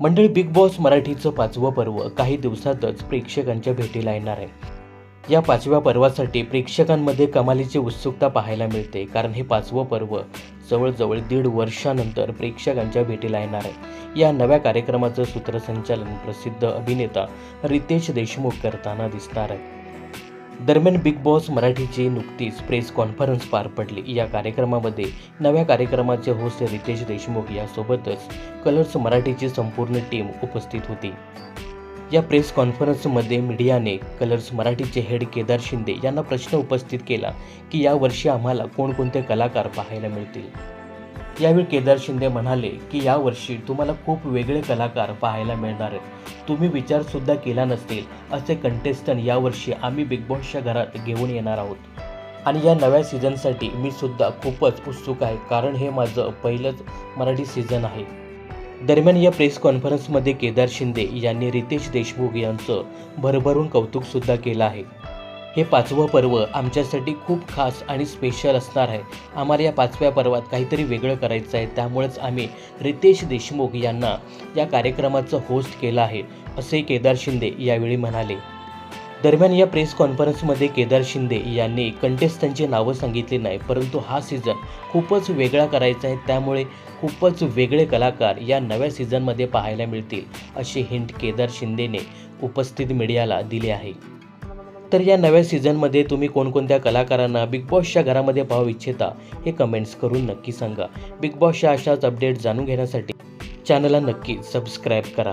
मंडळी big boss मराठीचं पाचवं पर्व काही दिवसातच प्रेक्षकांच्या भेटीला येणार आहे. या पाचव्या पर्वासाठी प्रेक्षकांमध्ये कमालीची उत्सुकता पाहायला मिळते कारण हे पाचवं पर्व जवळजवळ दीड वर्षानंतर प्रेक्षकांच्या भेटीला येणार आहे. या नव्या कार्यक्रमाचं सूत्रसंचालन प्रसिद्ध अभिनेता रितेश देशमुख करताना दिसणार आहे. दरम्यान बिग बॉस मराठीची नुकतीच प्रेस कॉन्फरन्स पार पडली. या कार्यक्रमामध्ये नव्या कार्यक्रमाचे होस्ट रितेश देशमुख यासोबतच कलर्स मराठीची संपूर्ण टीम उपस्थित होती. या प्रेस कॉन्फरन्समध्ये मीडियाने कलर्स मराठीचे हेड केदार शिंदे यांना प्रश्न उपस्थित केला की यावर्षी आम्हाला कोणकोणते कलाकार पाहायला मिळतील? यावेळी केदार शिंदे म्हणाले की यावर्षी तुम्हाला खूप वेगळे कलाकार पाहायला मिळणार आहेत. तुम्ही विचारसुद्धा केला नसतील असे कंटेस्टंट यावर्षी आम्ही बिग बॉसच्या घरात घेऊन येणार आहोत. आणि या नव्या सीझनसाठी मी सुद्धा खूपच उत्सुक आहे कारण हे माझं पहिलंच मराठी सीझन आहे. दरम्यान या प्रेस कॉन्फरन्समध्ये केदार शिंदे यांनी रितेश देशमुख यांचं भरभरून कौतुकसुद्धा केलं आहे. हे पाचवं पर्व आमच्यासाठी खूप खास आणि स्पेशल असणार आहे. आम्हाला या पाचव्या पर्वात काहीतरी वेगळं करायचं आहे. त्यामुळेच आम्ही रितेश देशमुख यांना या कार्यक्रमाचं होस्ट केलं आहे असे केदार शिंदे यावेळी म्हणाले. दरम्यान या प्रेस कॉन्फरन्समध्ये केदार शिंदे यांनी कंटेस्टंटची नावं सांगितली नाही परंतु हा सीझन खूपच वेगळा करायचा आहे. त्यामुळे खूपच वेगळे कलाकार या नव्या सीझनमध्ये पाहायला मिळतील अशी हिंट केदार शिंदेने उपस्थित मीडियाला दिली आहे. तर या नव्या सीझनमध्ये तुम्ही कोणकोणत्या कलाकारांना बिग बॉसच्या घरामध्ये पाहू इच्छिता हे कमेंट्स करून नक्की सांगा. बिग बॉसच्या अशाच अपडेट जाणून घेण्यासाठी चॅनलला नक्की सबस्क्राईब करा.